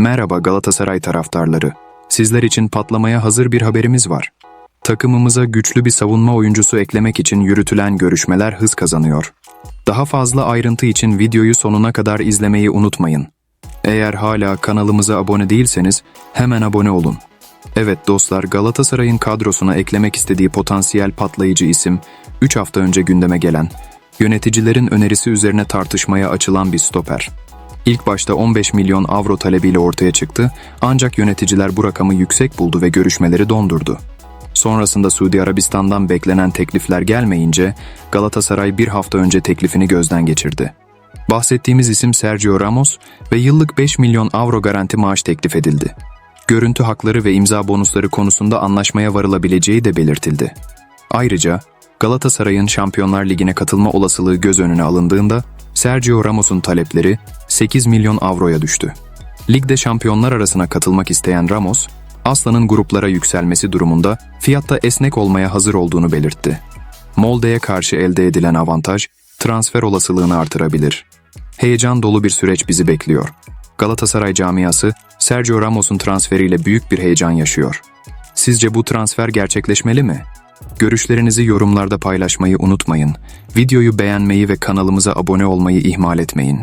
Merhaba Galatasaray taraftarları. Sizler için patlamaya hazır bir haberimiz var. Takımımıza güçlü bir savunma oyuncusu eklemek için yürütülen görüşmeler hız kazanıyor. Daha fazla ayrıntı için videoyu sonuna kadar izlemeyi unutmayın. Eğer hala kanalımıza abone değilseniz hemen abone olun. Evet dostlar Galatasaray'ın kadrosuna eklemek istediği potansiyel patlayıcı isim 3 hafta önce gündeme gelen, yöneticilerin önerisi üzerine tartışmaya açılan bir stoper. İlk başta 15 milyon avro talebiyle ortaya çıktı ancak yöneticiler bu rakamı yüksek buldu ve görüşmeleri dondurdu. Sonrasında Suudi Arabistan'dan beklenen teklifler gelmeyince Galatasaray bir hafta önce teklifini gözden geçirdi. Bahsettiğimiz isim Sergio Ramos ve yıllık 5 milyon avro garanti maaş teklif edildi. Görüntü hakları ve imza bonusları konusunda anlaşmaya varılabileceği de belirtildi. Ayrıca Galatasaray'ın Şampiyonlar Ligi'ne katılma olasılığı göz önüne alındığında Sergio Ramos'un talepleri 8 milyon avroya düştü. Ligde şampiyonlar arasına katılmak isteyen Ramos, Aslan'ın gruplara yükselmesi durumunda fiyatta esnek olmaya hazır olduğunu belirtti. Molde'ye karşı elde edilen avantaj transfer olasılığını artırabilir. Heyecan dolu bir süreç bizi bekliyor. Galatasaray camiası Sergio Ramos'un transferiyle büyük bir heyecan yaşıyor. Sizce bu transfer gerçekleşmeli mi? Görüşlerinizi yorumlarda paylaşmayı unutmayın. Videoyu beğenmeyi ve kanalımıza abone olmayı ihmal etmeyin.